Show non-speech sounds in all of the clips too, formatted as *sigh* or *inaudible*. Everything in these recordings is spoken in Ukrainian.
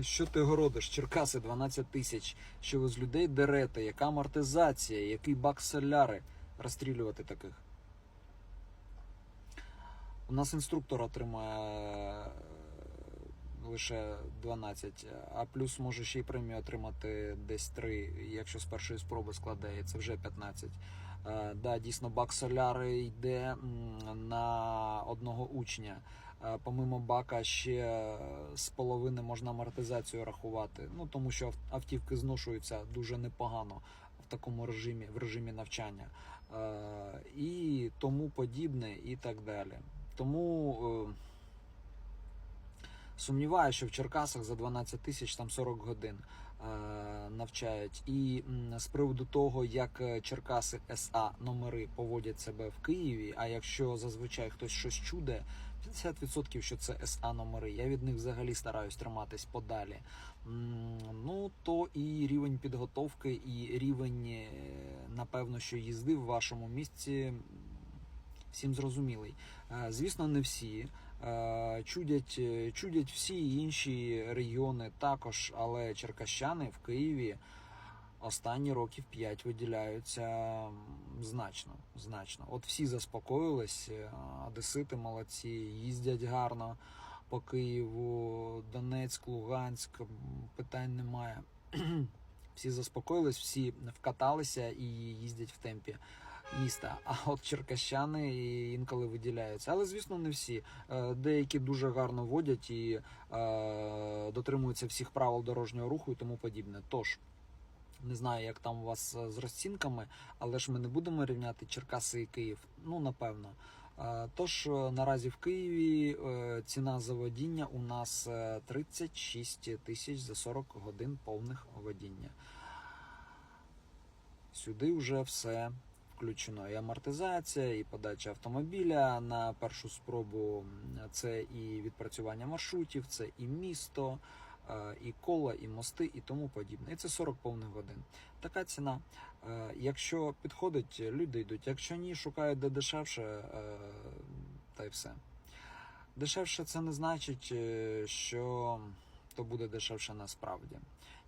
Що ти городиш? Черкаси 12 тисяч. Що ви з людей дерете? Яка амортизація? Який бак соляри? Розстрілювати таких. У нас інструктор отримає е, лише 12, а плюс може ще й премію отримати десь 3, якщо з першої спроби складає, це вже 15. Е, Да, дійсно, бак соляри йде на одного учня. Е, Помимо бака ще з половини можна амортизацію рахувати. Ну тому що ав- автівки зношуються дуже непогано в такому режимі, в режимі навчання. Е, І тому подібне, і так далі. Тому е, сумніваюся, що в Черкасах за 12 тисяч там 40 годин е, навчають. І з приводу того, як е, Черкаси СА номери поводять себе в Києві, а якщо зазвичай хтось щось чуде, 50% що це СА номери. Я від них взагалі стараюсь триматись подалі. Ну то і рівень підготовки, і рівень, е, напевно, що їзди в вашому місці всім зрозумілий. Е, Звісно, не всі. Е, Чудять, е, чудять всі інші регіони також, але черкащани в Києві останні років 5 виділяються значно. значно. От всі заспокоїлись, е, одесити молодці, їздять гарно по Києву, Донецьк, Луганськ, питань немає. *clears throat* Всі заспокоїлись, всі вкаталися і їздять в темпі міста. *laughs* А от черкащани інколи виділяються. Але, звісно, не всі. Е, Деякі дуже гарно водять і е, дотримуються всіх правил дорожнього руху і тому подібне. Тож. Не знаю, як там у вас е, з розцінками, але ж ми не будемо рівняти Черкаси і Київ. Ну, напевно. Тож наразі в Києві ціна за водіння у нас е, 36 тисяч за 40 годин повних водіння. Сюди вже все включено. І амортизація, і подача автомобіля на першу спробу. Це і відпрацювання маршрутів, це і місто, е, і кола, і мости, і тому подібне. І це 40 повних годин. Така ціна. Е, Якщо підходить, люди йдуть. Якщо ні, шукають де дешевше, е, та й все. Дешевше це не значить, що то буде дешевше насправді.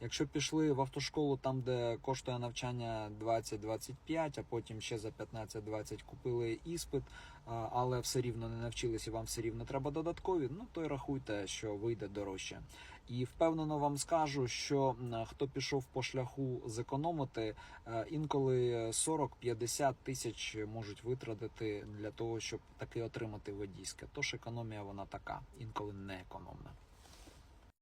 Якщо пішли в автошколу там, де коштує навчання 20-25, а потім ще за 15-20 купили іспит, але все рівно не навчилися, вам все рівно треба додаткові, ну то й рахуйте, що вийде дорожче. І впевнено вам скажу, що хто пішов по шляху зекономити, е, інколи 40-50 тисяч можуть витратити для того, щоб таки отримати водійське. Тож економія вона така, інколи не економна.